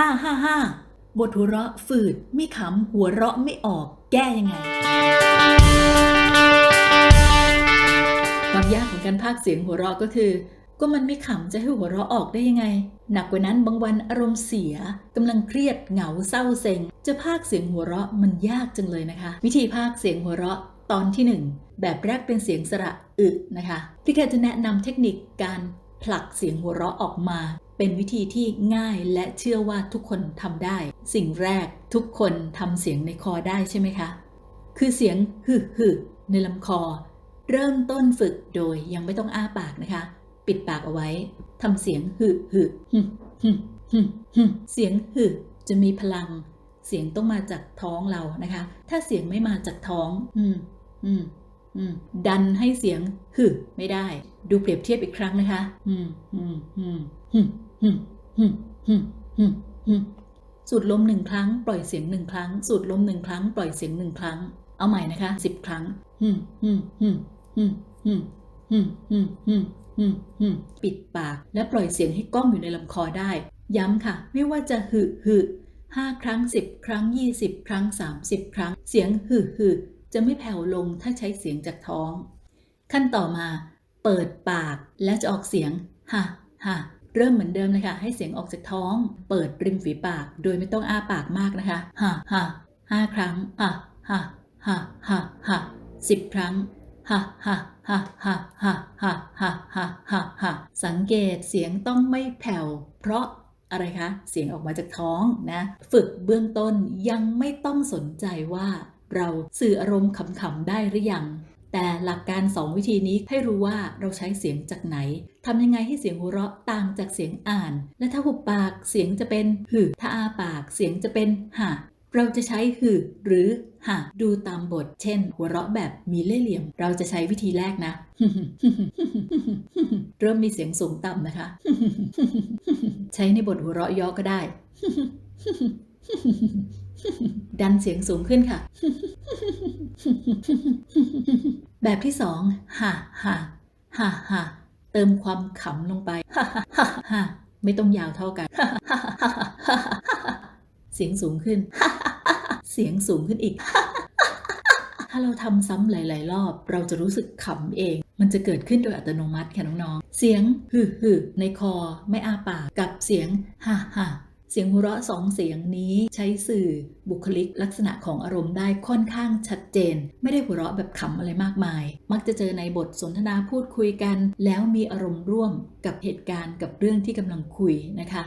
ห้าห้าห้าบทหัวเราะฝืดไม่ขำหัวเราะไม่ออก แก้ยังไง ความยากของการพากเสียงหัวเราะก็คือ ก็มันไม่ขำจะให้หัวเราะออกได้ยังไง หนักกว่านั้นบางวันอารมณ์เสียกำลังเครียดเหงาเศร้าเซ็ง จะพากเสียงหัวเราะมันยากจังเลยนะคะ วิธีพากเสียงหัวเราะตอนที่หนึ่งแบบแรกเป็นเสียงสระอึนะคะพี่แคจะแนะนำเทคนิคการ ผลักเสียงหัวเราะออกมา เป็นวิธีที่ง่ายและเชื่อว่าทุกคนทำได้ สิ่งแรกทุกคนทำเสียงในคอได้ใช่ไหมคะ คือเสียงหึหึในลำคอ เริ่มต้นฝึกโดยยังไม่ต้องอ้าปากนะคะ ปิดปากเอาไว้ทำเสียงหึหึหึหึหึเสียงหึจะมีพลัง เสียงต้องมาจากท้องเรานะคะ ถ้าเสียงไม่มาจากท้อง อืม อืม ดันให้เสียงหึไม่ได้ ดูเปรียบเทียบอีกครั้งนะคะสูดลมหนึ่งครั้ง ปล่อยเสียงหนึ่งครั้ง สูดลมหนึ่งครั้ง ปล่อยเสียงหนึ่งครั้ง เอาใหม่นะคะสิบครั้งปิดปากและปล่อยเสียงให้ก้องอยู่ในลำคอได้ ย้ำค่ะ ไม่ว่าจะหึหึห้าครั้งสิบครั้งยี่สิบครั้งสามสิบครั้ง เสียงหึหึ จะไม่แผ่วลงถ้าใช้เสียงจากท้อง ขั้นต่อมาเปิดปากและจะออกเสียงฮะฮะเริ่มเหมือนเดิมเลยค่ะ ให้เสียงออกจากท้อง เปิดริมฝีปาก โดยไม่ต้องอ้าปากมากนะคะฮะฮะห้าครั้งฮะฮะฮะฮะฮะสิบครั้งฮะฮะฮะฮะฮะฮะฮะฮะฮะฮะสังเกตเสียงต้องไม่แผ่ว เพราะอะไรคะ เสียงออกมาจากท้องนะ ฝึกเบื้องต้นยังไม่ต้องสนใจว่า เราสื่ออารมณ์ขำๆได้หรือยัง แต่หลักการ 2 วิธีนี้ให้รู้ว่าเราใช้เสียงจากไหนทำยังไงให้เสียงหัวเราะต่างจากเสียงอ่าน และถ้าหุบปากเสียงจะเป็นหือถ้าอาปากเสียงจะเป็นหะเราจะใช้หือหรือหะดูตามบท เช่น หัวเราะแบบมีเล่ห์เหลี่ยม เราจะใช้วิธีแรกนะ เริ่มมีเสียงสูงต่ำนะคะ ใช้ในบทหัวเราะย่อก็ได้ ดันเสียงสูงขึ้นค่ะ แบบที่สองฮ่าฮ่าฮ่าฮ่าเติมความขำลงไปฮ่าฮ่าฮ่าไม่ต้องยาวเท่ากันเสียงสูงขึ้นเสียงสูงขึ้นอีกถ้าเราทำซ้ำหลาย ๆ รอบ เราจะรู้สึกขำเอง มันจะเกิดขึ้นโดยอัตโนมัติค่ะน้อง ๆ เสียง ฮึฮึในคอ ไม่อาปาก กับเสียง ฮ่าฮ่า เสียงหัวเราะสองเสียงนี้ใช้สื่อบุคลิกลักษณะของอารมณ์ได้ค่อนข้างชัดเจน ไม่ได้หัวเราะแบบขำอะไรมากมาย มักจะเจอในบทสนทนาพูดคุยกัน แล้วมีอารมณ์ร่วมกับเหตุการณ์กับเรื่องที่กำลังคุยนะคะ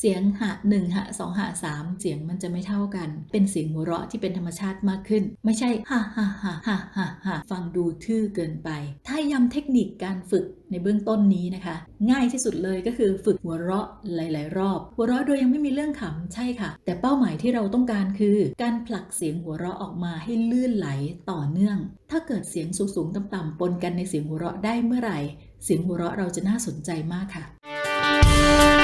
เสียงหะหนึ่งหะสองหะสามเสียงมันจะไม่เท่ากัน เป็นเสียงหัวเราะที่เป็นธรรมชาติมากขึ้น ไม่ใช่ฮ่าฮ่าฮ่าฮ่าฮ่าฮ่าฟังดูทื่อเกินไป ถ้าย้ำเทคนิคการฝึกในเบื้องต้นนี้นะคะ ง่ายที่สุดเลยก็คือฝึกหัวเราะหลาย ๆ รอบ หัวเราะโดยยังไม่มีเรื่องขำใช่ค่ะ แต่เป้าหมายที่เราต้องการคือ การผลักเสียงหัวเราะออกมาให้ลื่นไหลต่อเนื่อง ถ้าเกิดเสียงสูง ๆ ต่ำ ๆ ปนกันในเสียงหัวเราะได้เมื่อไหร่ เสียงหัวเราะเราจะน่าสนใจมากค่ะ